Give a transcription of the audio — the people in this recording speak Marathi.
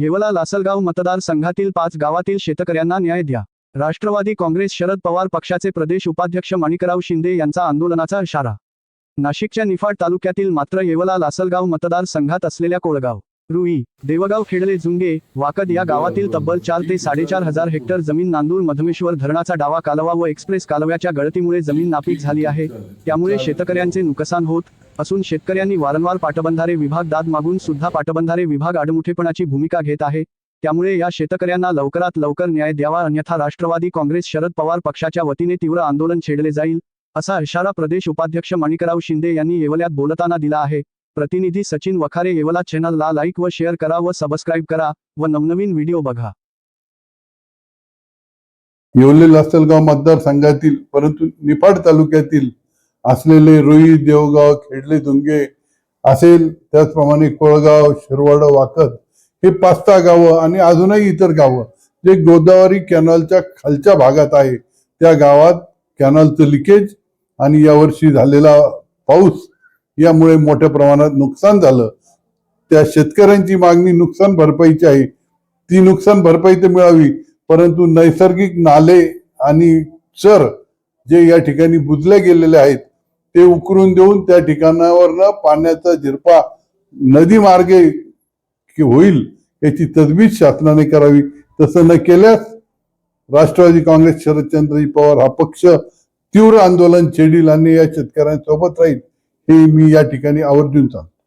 येवला लासलगाव मतदारसंघातील पाच गावातील शेतकऱ्यांना न्याय द्या. राष्ट्रवादी काँग्रेस शरद पवार पक्षाचे प्रदेश उपाध्यक्ष माणिकराव शिंदे यांचा आंदोलनाचा इशारा. नाशिकच्या निफाड तालुक्यातील मात्र येवला लासलगाव मतदारसंघात असलेल्या कोळगाव. रुई देवगाव खेडले जुंगे वाकद या गावातील तब्बल चार ते साडेचार हजार हेक्टर जमीन नांदूर मधमेश्वर धरणाचा डावा कालवा व एक्सप्रेस कालव्याच्या गळतीमुळे जमीन नापीक झाली आहे. त्यामुळे शेतकऱ्यांचे नुकसान होत असून शेतकऱ्यांनी वारंवार पाटबंधारे विभाग दाद मागून सुद्धा पाटबंधारे विभाग आडमुठेपणाची भूमिका घेत आहे. त्यामुळे या शेतकऱ्यांना लवकरात लवकर न्याय द्यावा अन्यथा राष्ट्रवादी काँग्रेस शरद पवार पक्षाच्या वतीने तीव्र आंदोलन छेडले जाईल असा इशारा प्रदेश उपाध्यक्ष माणिकराव शिंदे यांनी येवल्यात बोलताना दिला आहे. प्रतिनिधी सचिन वखारे येवला चॅनलला लाईक व शेअर करा व सबस्क्राईब करा व नवनवीन व्हिडिओ बघा. येवले लासलगाव मतदारसंघातील परंतु निफाड तालुक्यातील असलेले रोई देवगाव खेडले दुंगे असेल त्याचप्रमाणे कोळगाव शिरवाड वाकद हे पाच सहा गावं आणि अजूनही इतर गावं. जे गोदावरी कॅनलच्या खालच्या भागात आहे त्या गावात कॅनलचं लिकेज आणि यावर्षी झालेला पाऊस यामुळे मोठ्या प्रमाणात नुकसान झालं. त्या शेतकऱ्यांची मागणी नुकसान भरपाईची आहे. ती नुकसान भरपाई तर मिळावी परंतु नैसर्गिक नाले आणि चर जे या ठिकाणी बुजले गेलेले आहेत ते उकरून देऊन त्या ठिकाणावरनं पाण्याचा झिरपा नदी मार्गे होईल याची तजवीज शासनाने करावी. तसं न केल्यास राष्ट्रवादी काँग्रेस शरदचंद्रजी पवार हा पक्ष तीव्र आंदोलन छेडील आणि या शेतकऱ्यांसोबत राहील. हे मी या ठिकाणी आवर्जून सांगतो.